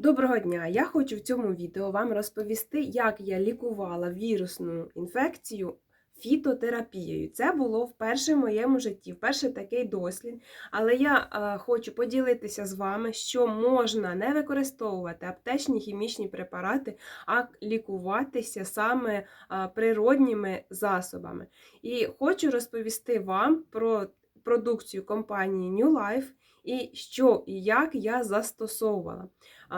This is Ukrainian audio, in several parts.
Доброго дня! Я хочу в цьому відео вам розповісти, як я лікувала вірусну інфекцію фітотерапією. Це було вперше в моєму житті, вперше такий дослід. Але я е, хочу поділитися з вами, що можна не використовувати аптечні хімічні препарати, а лікуватися саме е, природніми засобами. І хочу розповісти вам про продукцію компанії New Life і що і як я застосовувала.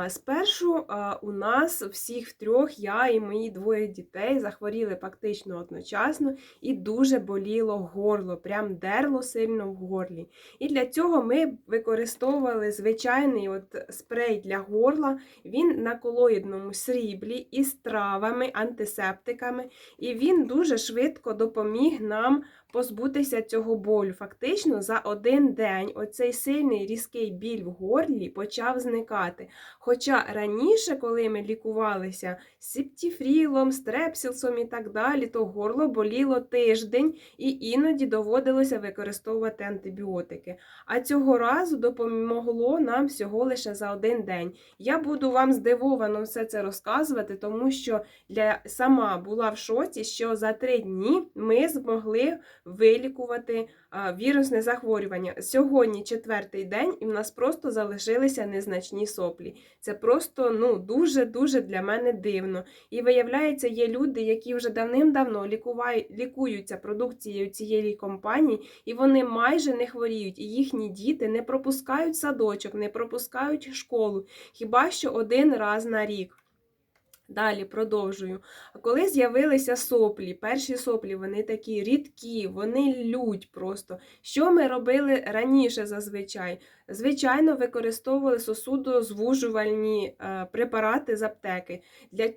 Спершу у нас всіх трьох, я і мої двоє дітей, захворіли фактично одночасно і дуже боліло горло, прям дерло сильно в горлі. І для цього ми використовували звичайний от спрей для горла. Він на колоїдному сріблі із травами, антисептиками, і він дуже швидко допоміг нам позбутися цього болю. Фактично за один день оцей сильний різкий біль в горлі почав зникати. Хоча раніше, коли ми лікувалися септіфрілом, стрепсілсом і так далі, то горло боліло тиждень і іноді доводилося використовувати антибіотики. А цього разу допомогло нам всього лише за один день. Я буду вам здивовано все це розказувати, тому що для сама була в шоці, що за три дні ми змогли вилікувати вірусне захворювання. Сьогодні четвертий день, і в нас просто залишилися незначні соплі. Це просто ну дуже-дуже для мене дивно. І виявляється, є люди, які вже давним-давно лікуються продукцією цієї компанії, і вони майже не хворіють, і їхні діти не пропускають садочок, не пропускають школу, хіба що один раз на рік. Далі продовжую. Коли з'явилися соплі, перші соплі, вони такі рідкі, вони лють просто. Що ми робили раніше зазвичай? Звичайно, використовували сосудозвужувальні е, препарати з аптеки. Для, е,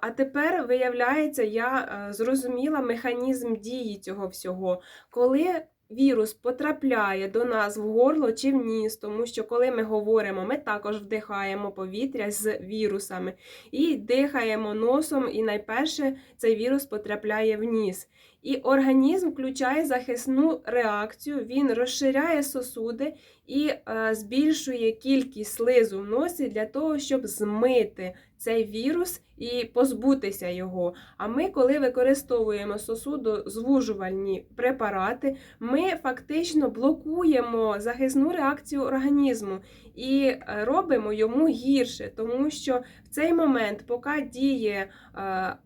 а тепер, виявляється, я е, зрозуміла механізм дії цього всього. Коли вірус потрапляє до нас в горло чи в ніс, тому що коли ми говоримо, ми також вдихаємо повітря з вірусами і дихаємо носом, і найперше цей вірус потрапляє в ніс. І організм включає захисну реакцію, він розширяє сосуди і е, збільшує кількість слизу в носі для того, щоб змити цей вірус і позбутися його. А ми, коли використовуємо сосудозвужувальні препарати, ми фактично блокуємо захисну реакцію організму і е, робимо йому гірше, тому що в цей момент, поки діє е,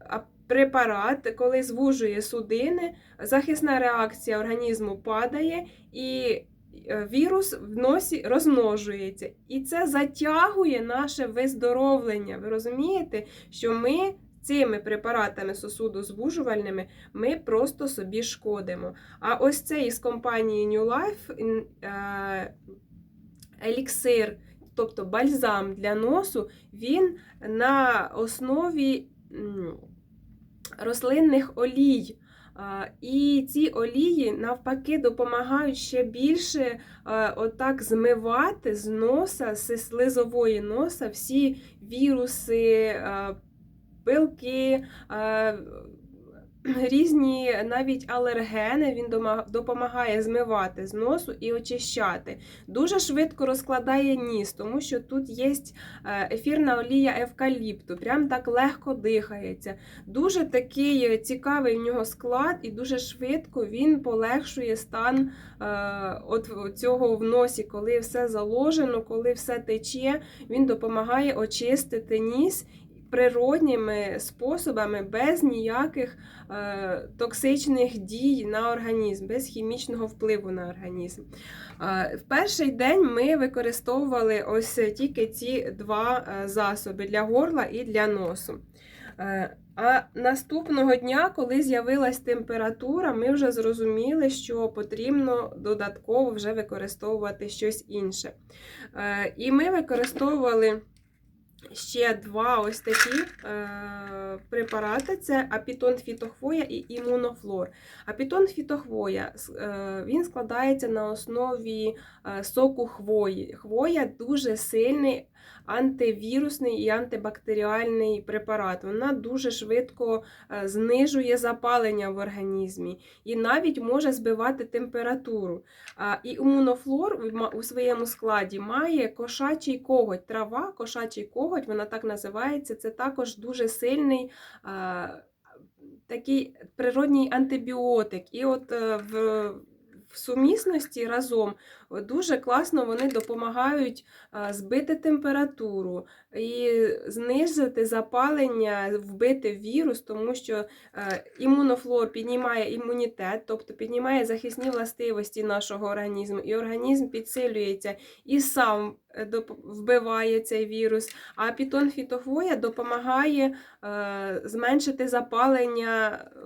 препарат, коли звужує судини, захисна реакція організму падає і е, вірус в носі розмножується. І це затягує наше виздоровлення. Ви розумієте, що ми. Цими препаратами сосудозвужувальними ми просто собі шкодимо. А ось цей із компанії New Life е, еліксир, тобто бальзам для носу, він на основі рослинних олій. І ці олії, навпаки, допомагають ще більше отак змивати з носа, з слизової носа всі віруси, пилки, різні навіть алергени він допомагає змивати з носу і очищати. Дуже швидко розкладає ніс, тому що тут є е, ефірна олія евкаліпту, прям так легко дихається. Дуже такий цікавий в нього склад, і дуже швидко він полегшує стан е, от цього в носі, коли все заложено, коли все тече, він допомагає очистити ніс природніми способами, без ніяких е, токсичних дій на організм, без хімічного впливу на організм. Е, в перший день ми використовували ось тільки ці два е, засоби для горла і для носу. Е, а наступного дня, коли з'явилась температура, ми вже зрозуміли, що потрібно додатково вже використовувати щось інше. Е, і ми використовували ще два ось такі е, препарати: це апітон фітохвоя і імунофлор. Апітон фітохвоя е, він складається на основі е, соку хвої. Хвоя дуже сильний антивірусний і антибактеріальний препарат. Вона дуже швидко е, знижує запалення в організмі і навіть може збивати температуру. І імунофлор у своєму складі має кошачий коготь. Трава, кошачий коготь, вона так називається. Це також дуже сильний. Такий природній антибіотик. І от е, в, в сумісності разом дуже класно вони допомагають збити температуру і знизити запалення, вбити вірус, тому що е, імунофлор піднімає імунітет, тобто піднімає захисні властивості нашого організму, і організм підсилюється і сам е, вбиває цей вірус. А пітон фітохвоя допомагає е, зменшити запалення е,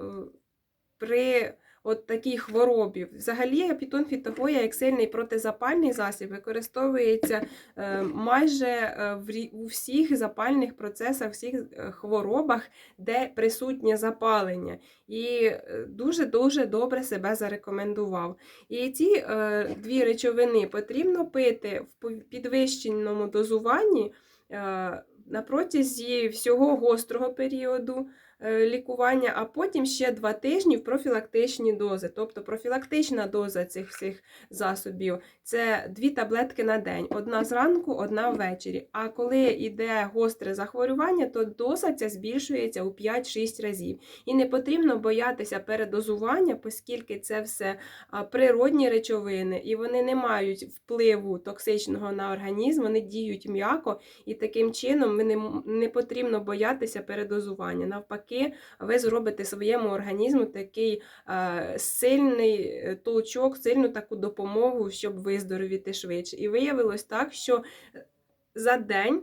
при от такій хворобі. Взагалі, пітон фітохвоя як сильний протизапальний засіб використовується е, майже е, у всіх запальних процесах, всіх е, хворобах, де присутнє запалення. І дуже-дуже добре себе зарекомендував. І ці дві речовини потрібно пити в підвищеному дозуванні на протязі всього гострого періоду лікування, а потім ще два тижні в профілактичні дози. Тобто профілактична доза цих всіх засобів це дві таблетки на день: одна зранку, одна ввечері. А коли йде гостре захворювання, то доза ця збільшується у 5-6 разів. І не потрібно боятися передозування, оскільки це все природні речовини, і вони не мають впливу токсичного на організм, вони діють м'яко, і таким чином не, не потрібно боятися передозування. Навпаки, ви зробите своєму організму такий е, сильний е, толчок, сильну таку допомогу, щоб виздоровіти швидше. І виявилось так, що е, за день.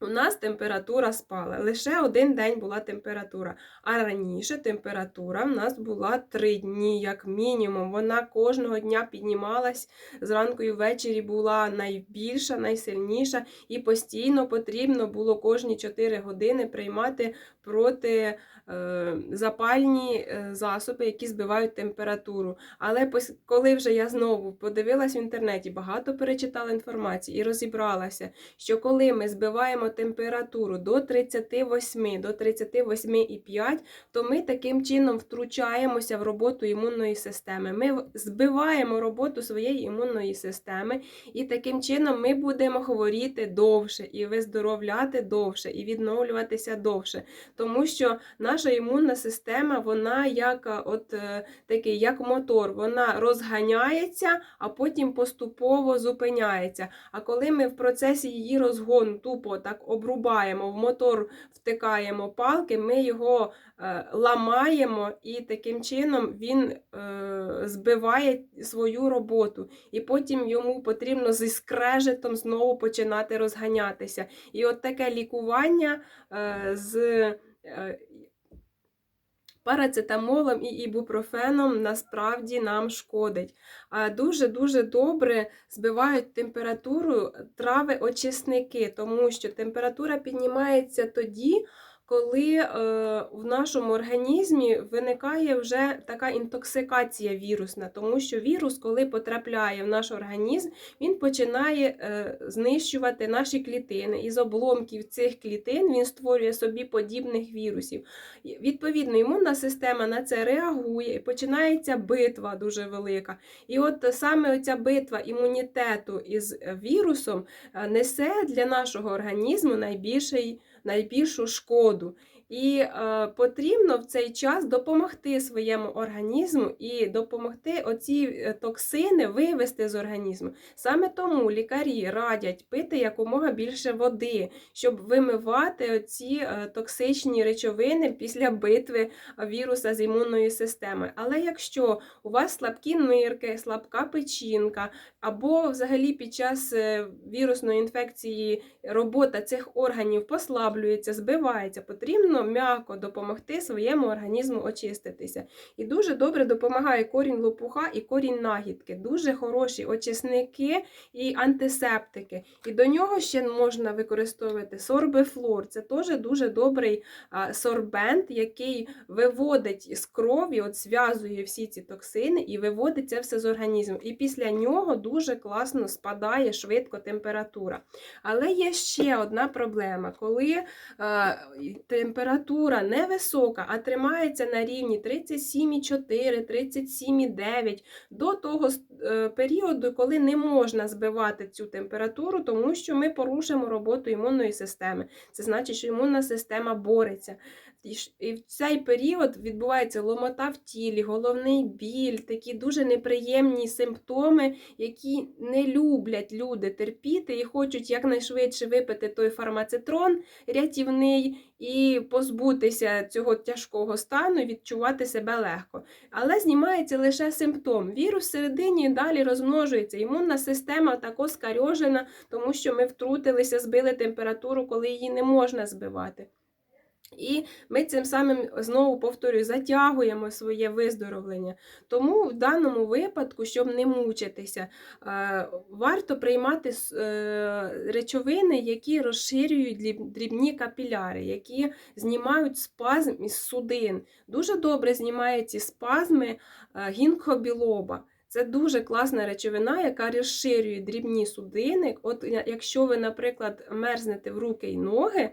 У нас температура спала. Лише один день була температура. А раніше температура в нас була три дні, як мінімум. Вона кожного дня піднімалась зранку і ввечері була найбільша, найсильніша, і постійно потрібно було кожні 4 години приймати проти е, запальні е, засоби, які збивають температуру. Але коли вже я знову подивилась в інтернеті, багато перечитала інформації і розібралася, що коли ми збиваємо температуру до 38, до 38,5, то ми таким чином втручаємося в роботу імунної системи. Ми збиваємо роботу своєї імунної системи, і таким чином ми будемо хворіти довше, і виздоровляти довше, і відновлюватися довше. Тому що наша імунна система, вона як е, от е, такий, як мотор, вона розганяється, а потім поступово зупиняється. А коли ми в процесі її розгону тупо так обрубаємо, в мотор втикаємо палки, ми його е, ламаємо, і таким чином він е, збиває свою роботу. І потім йому потрібно зі скрежетом знову починати розганятися. І от таке лікування е, з парацетамолом і ібупрофеном насправді нам шкодить. А дуже-дуже добре збивають температуру трави-очисники, тому що температура піднімається тоді, коли е, в нашому організмі виникає вже така інтоксикація вірусна, тому що вірус, коли потрапляє в наш організм, він починає е, знищувати наші клітини. Із обломків цих клітин він створює собі подібних вірусів. Відповідно, імунна система на це реагує і починається битва дуже велика. І от саме оця битва імунітету із вірусом е, несе для нашого організму найбільший, найбільшу шкоду. І е, потрібно в цей час допомогти своєму організму і допомогти оці е, токсини вивести з організму. Саме тому лікарі радять пити якомога більше води, щоб вимивати оці е, токсичні речовини після битви віруса з імунною системою. Але якщо у вас слабкі нирки, слабка печінка, або взагалі під час е, вірусної інфекції робота цих органів послаблюється, збивається, потрібно приємно, м'яко допомогти своєму організму очиститися. І дуже добре допомагає корінь лопуха і корінь нагідки. Дуже хороші очисники і антисептики. І до нього ще можна використовувати сорбифлор. Це теж дуже добрий сорбент, який виводить з крові, от зв'язує всі ці токсини і виводить це все з організму. І після нього дуже класно спадає швидко температура. Але є ще одна проблема, коли е, температура невисока, а тримається на рівні 37,4, 37,9 до того е, періоду, коли не можна збивати цю температуру, тому що ми порушимо роботу імунної системи. Це значить, що імунна система бореться. І в цей період відбувається ломота в тілі, головний біль, такі дуже неприємні симптоми, які не люблять люди терпіти і хочуть якнайшвидше випити той фармацитрон рятівний і позбутися цього тяжкого стану, відчувати себе легко. Але знімається лише симптом. Вірус всередині далі розмножується. Імунна система також скарьожена, тому що ми втрутилися, збили температуру, коли її не можна збивати. І ми цим самим знову повторюю, затягуємо своє виздоровлення. Тому в даному випадку, щоб не мучитися, е, варто приймати е, речовини, які розширюють дрібні капіляри, які знімають спазм із судин. Дуже добре знімає ці спазми е, гінкобілоба. Це дуже класна речовина, яка розширює дрібні судини. От якщо ви, наприклад, мерзнете в руки і ноги,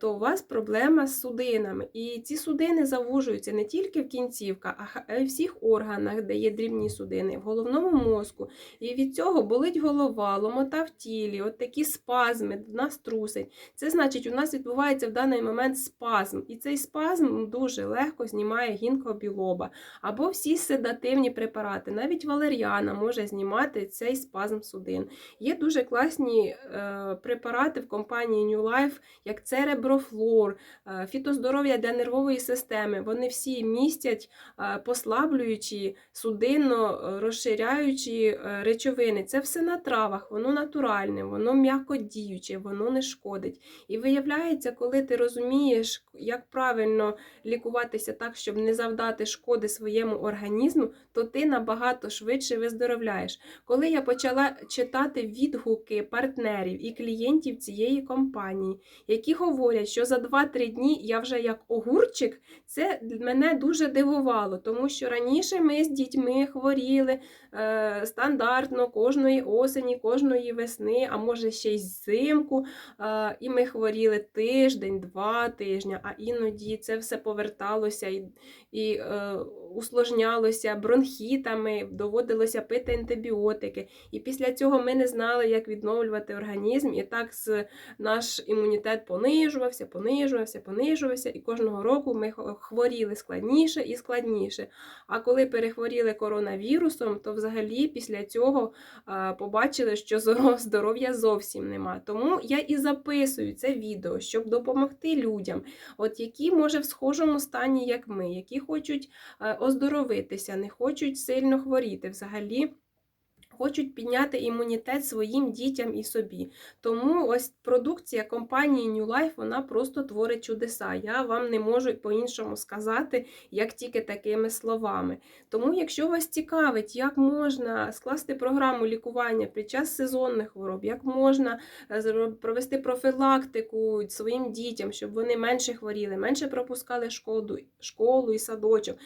то у вас проблема з судинами. І ці судини завужуються не тільки в кінцівках, а й в всіх органах, де є дрібні судини, в головному мозку. І від цього болить голова, ломота в тілі, от такі спазми, нас трусить. Це значить, у нас відбувається в даний момент спазм. І цей спазм дуже легко знімає гінкобілоба або всі седативні препарати. Навіть валеріана може знімати цей спазм судин. Є дуже класні е, препарати в компанії New Life, як цереброфлор, фітоздоров'я для нервової системи. Вони всі містять е, послаблюючі, судинно е, розширяючі речовини. Це все на травах, воно натуральне, воно м'якодіюче, воно не шкодить. І виявляється, коли ти розумієш, як правильно лікуватися так, щоб не завдати шкоди своєму організму, то ти набагато швидше виздоровляєш. Коли я почала читати відгуки партнерів і клієнтів цієї компанії, які говорять, що за 2-3 дні я вже як огурчик, це мене дуже дивувало, тому що раніше ми з дітьми хворіли е, стандартно кожної осені, кожної весни, а може ще й взимку. Е, і ми хворіли тиждень, два тижні, а іноді це все поверталося і, і е, усложнялося бронхітами, доводилося пити антибіотики. І після цього ми не знали, як відновлювати організм, і так наш імунітет понижувався, понижувався, понижувався, і кожного року ми хворіли складніше і складніше. А коли перехворіли коронавірусом, то взагалі після цього побачили, що здоров'я зовсім нема. Тому я і записую це відео, щоб допомогти людям, от які може в схожому стані, як ми, які хочуть е, оздоровитися, не хочуть сильно хворіти взагалі. Хочуть підняти імунітет своїм дітям і собі. Тому ось продукція компанії New Life вона просто творить чудеса. Я вам не можу по-іншому сказати, як тільки такими словами. Тому, якщо вас цікавить, як можна скласти програму лікування під час сезонних хвороб, як можна е, провести профілактику своїм дітям, щоб вони менше хворіли, менше пропускали шкоду, школу і садочок.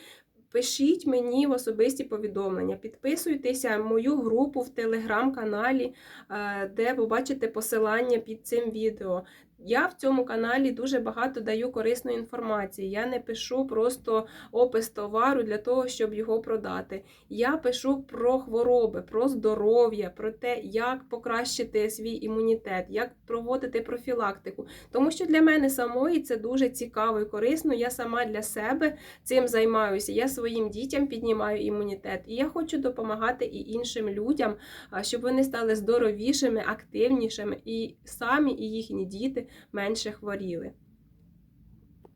Пишіть мені в особисті повідомлення, підписуйтеся в мою групу в телеграм-каналі, е, де побачите посилання під цим відео. Я в цьому каналі дуже багато даю корисної інформації. Я не пишу просто опис товару для того, щоб його продати. Я пишу про хвороби, про здоров'я, про те, як покращити свій імунітет, як проводити профілактику. Тому що для мене самої це дуже цікаво і корисно. Я сама для себе цим займаюся. Я своїм дітям піднімаю імунітет, і я хочу допомагати і іншим людям, щоб вони стали здоровішими, активнішими, і самі і їхні діти менше хворіли.